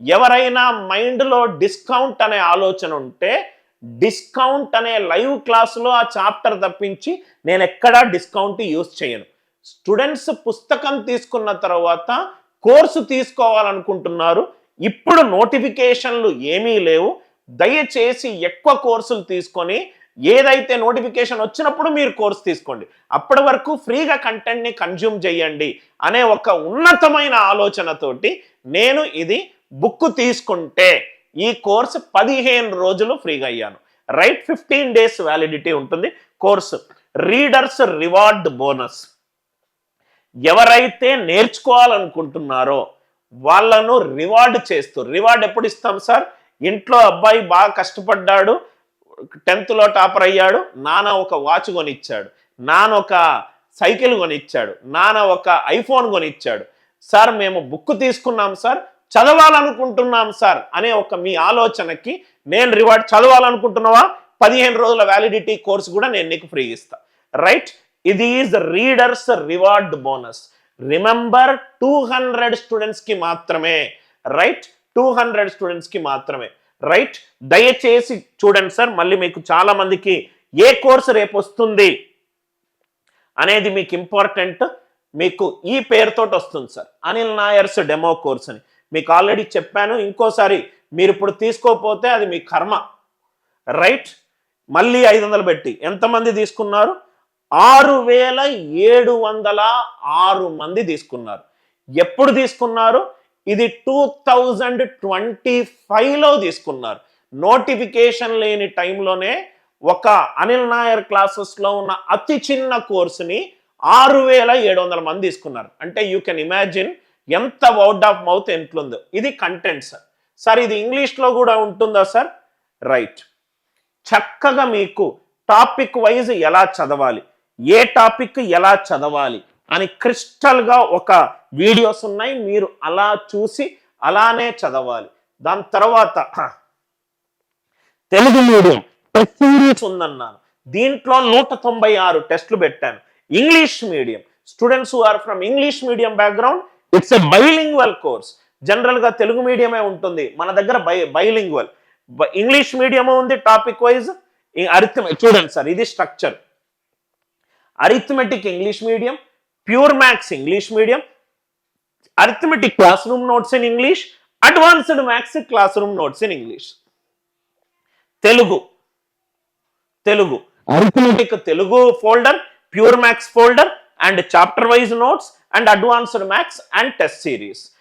ఎవరైనా మైండ్లో డిస్కౌంట్ అనే ఆలోచన ఉంటే డిస్కౌంట్ అనే లైవ్ క్లాసులో ఆ చాప్టర్ తప్పించి నేను ఎక్కడా డిస్కౌంట్ యూస్ చేయను. స్టూడెంట్స్ పుస్తకం తీసుకున్న తర్వాత కోర్సు తీసుకోవాలనుకుంటున్నారు. ఇప్పుడు నోటిఫికేషన్లు ఏమీ లేవు. దయచేసి ఎక్కువ కోర్సులు తీసుకొని ఏదైతే నోటిఫికేషన్ వచ్చినప్పుడు మీరు కోర్సు తీసుకోండి. అప్పటి వరకు ఫ్రీగా కంటెంట్ని కన్జ్యూమ్ చేయండి అనే ఒక ఉన్నతమైన ఆలోచనతోటి నేను ఇది బుక్ తీసుకుంటే ఈ కోర్సు పదిహేను రోజులు ఫ్రీగా అయ్యాను. రైట్ ఫిఫ్టీన్ డేస్ వ్యాలిడిటీ ఉంటుంది. Course readers reward bonus. ఎవరైతే నేర్చుకోవాలనుకుంటున్నారో వాళ్ళను రివార్డ్ చేస్తూ రివార్డ్ ఎప్పుడు ఇస్తాం సార్? ఇంట్లో అబ్బాయి బాగా కష్టపడ్డాడు టెన్త్లో టాపర్ అయ్యాడు నాన్న ఒక వాచ్ కొనిచ్చాడు నాన్న ఒక సైకిల్ కొనిచ్చాడు నాన్న ఒక ఐఫోన్ కొనిచ్చాడు. సార్ మేము బుక్ తీసుకున్నాం సార్. చదవాలనుకుంటున్నాం సార్ అనే ఒక మీ ఆలోచనకి నేను రివార్డ్ చదవాలనుకుంటున్నావా? పదిహేను రోజుల వ్యాలిడిటీ కోర్స్ కూడా నేను నీకు ఫ్రీ ఇస్తా. రైట్ ఇది is readers reward bonus remember two hundred స్టూడెంట్స్కి మాత్రమే. రైట్ టూ హండ్రెడ్ స్టూడెంట్స్కి మాత్రమే. రైట్ దయచేసి చూడండి సార్ మళ్ళీ మీకు చాలా మందికి ఏ కోర్సు రేపు వస్తుంది అనేది మీకు ఇంపార్టెంట్ మీకు ఈ పేరుతోటి వస్తుంది sir. Anil Nair's demo course అని. మీకు ఆల్రెడీ చెప్పాను ఇంకోసారి మీరు ఇప్పుడు తీసుకోకపోతే అది మీ కర్మ. రైట్ మళ్ళీ ఐదు వందలు పెట్టి. ఎంతమంది తీసుకున్నారు? ఆరు వేల ఏడు వందల ఆరు మంది తీసుకున్నారు. ఎప్పుడు తీసుకున్నారు? ఇది టూ థౌజండ్ ట్వంటీ ఫైవ్లో తీసుకున్నారు. నోటిఫికేషన్ లేని టైంలోనే ఒక అనిల్ నాయర్ క్లాసెస్లో ఉన్న అతి చిన్న కోర్సుని ఆరు వేల ఏడు వందల మంది తీసుకున్నారు. అంటే యూ కెన్ ఇమాజిన్ ఎంత వర్డ్ ఆఫ్ మౌత్ ఎంట్లుందో ఇది కంటెంట్ సార్ సార్ ఇది ఇంగ్లీష్లో కూడా ఉంటుందా సార్ రైట్ చక్కగా మీకు టాపిక్ వైజ్ ఎలా చదవాలి ఏ టాపిక్ ఎలా చదవాలి అని క్రిస్టల్గా ఒక వీడియోస్ ఉన్నాయి మీరు అలా చూసి అలానే చదవాలి. దాని తర్వాత తెలుగు మీడియం టెస్ట్ సిరీస్ ఉందన్నాను. దీంట్లో నూట తొంభై ఆరు టెస్టులు పెట్టాను. English medium students who are from English medium background it's a bilingual course జనరల్గా తెలుగు మీడియమే ఉంటుంది. మన దగ్గర బై బైలింగ్వల్ ఇంగ్లీష్ మీడియం ఉంది టాపిక్ వైజ్ అరిథమె చూడండి సార్ ఇది structure arithmetic English medium pure maths English medium arithmetic classroom notes in English advanced maths classroom notes in English Telugu Telugu arithmetic Telugu folder pure maths folder and chapter wise notes and advanced maths and test series